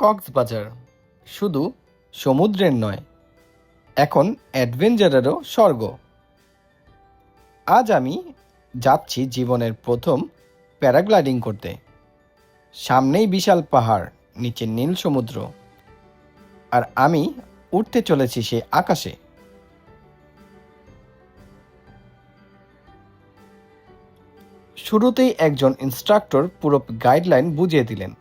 কক্সবাজার। শুধু সমুদ্রের নয়, এখন অ্যাডভেঞ্চারেরও স্বর্গ। আজ আমি যাচ্ছি জীবনের প্রথম প্যারাগ্লাইডিং করতে। সামনেই বিশাল পাহাড়, নিচে নীল সমুদ্র। আর আমি উঠতে চলেছি সে আকাশে। শুরুতেই একজন ইনস্ট্রাক্টর পুরো গাইডলাইন বুঝিয়ে দিলেন।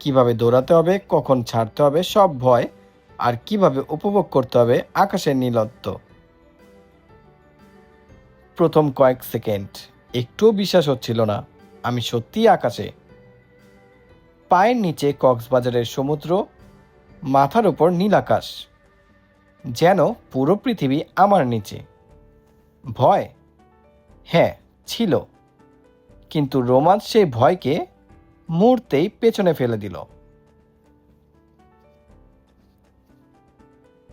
কীভাবে দৌড়াতে হবে, কখন ছাড়তে হবে, সব ভয়, আর কীভাবে উপভোগ করতে হবে আকাশের নীলত্ব। প্রথম কয়েক সেকেন্ড একটুও বিশ্বাস হচ্ছিল না, আমি সত্যিই আকাশে। পায়ের নিচে কক্সবাজারের সমুদ্র, মাথার উপর নীল আকাশ, যেন পুরো পৃথিবী আমার নিচে। ভয়? হ্যাঁ ছিল। কিন্তু রোমাঞ্চ সেই ভয়কে মুহূর্তেই পেছনে ফেলে দিল।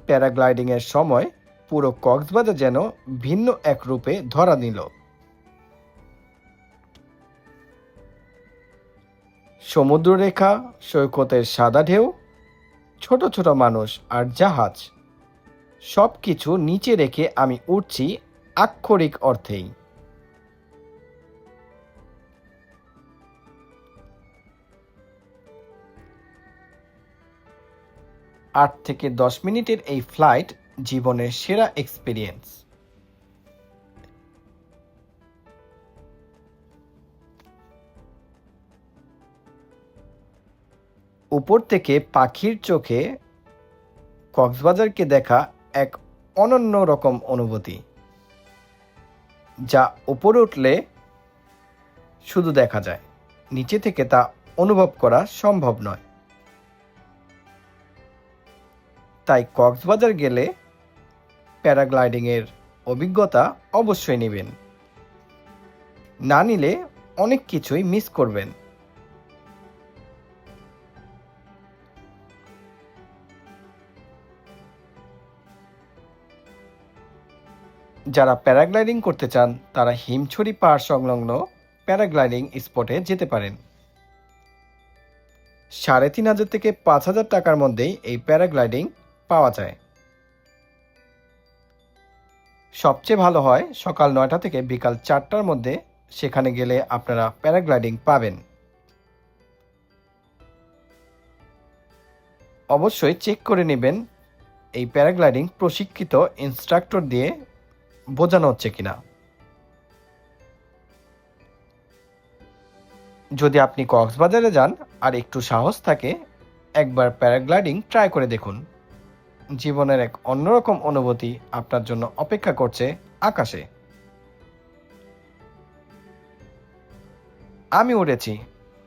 প্যারাগ্লাইডিংয়ের সময় পুরো কক্সবাজার যেন ভিন্ন এক রূপে ধরা নিল। সমুদ্ররেখা, সৈকতের সাদা ঢেউ, ছোট ছোট মানুষ আর জাহাজ সব কিছু নিচে রেখে আমি উঠছি আক্ষরিক অর্থেই। আট থেকে দশ মিনিটের এই ফ্লাইট জীবনের সেরা এক্সপিরিয়েন্স। উপর থেকে পাখির চোখে কক্সবাজারকে দেখা এক অনন্য রকম অনুভূতি, যা উপরে উঠলে শুধু দেখা যায়, নিচে থেকে তা অনুভব করা সম্ভব নয়। তাই কক্সবাজার গেলে প্যারাগ্লাইডিংয়ের অভিজ্ঞতা অবশ্যই নেবেন। না নিলে অনেক কিছুই মিস করবেন। যারা প্যারাগ্লাইডিং করতে চান, তারা হিমছড়ি পাহাড় সংলগ্ন প্যারাগ্লাইডিং স্পটে যেতে পারেন। সাড়ে তিন হাজার থেকে পাঁচ হাজার টাকার মধ্যেই এই প্যারাগ্লাইডিং পাওয়া যায়। সবচেয়ে ভালো হয় সকাল নয়টা থেকে বিকাল চারটার মধ্যে, সেখানে গেলে আপনারা প্যারাগ্লাইডিং পাবেন। অবশ্যই চেক করে নেবেন এই প্যারাগ্লাইডিং প্রশিক্ষিত ইনস্ট্রাক্টর দিয়ে বোঝানো হচ্ছে কিনা। যদি আপনি কক্সবাজারে যান আর একটু সাহস থাকে, একবার প্যারাগ্লাইডিং ট্রাই করে দেখুন। জীবনের এক অন্যরকম অনুভূতি আপনার জন্য অপেক্ষা করছে আকাশে। আমি উড়েছি,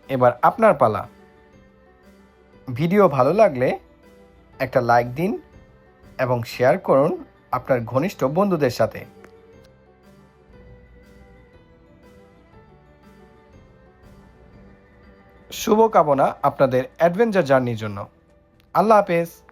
এবার আপনার পালা। ভিডিও ভালো লাগলে একটা লাইক দিন এবং শেয়ার করুন আপনার ঘনিষ্ঠ বন্ধুদের সাথে। শুভকামনা আপনাদের অ্যাডভেঞ্চার জার্নির জন্য। আল্লাহ হাফেজ।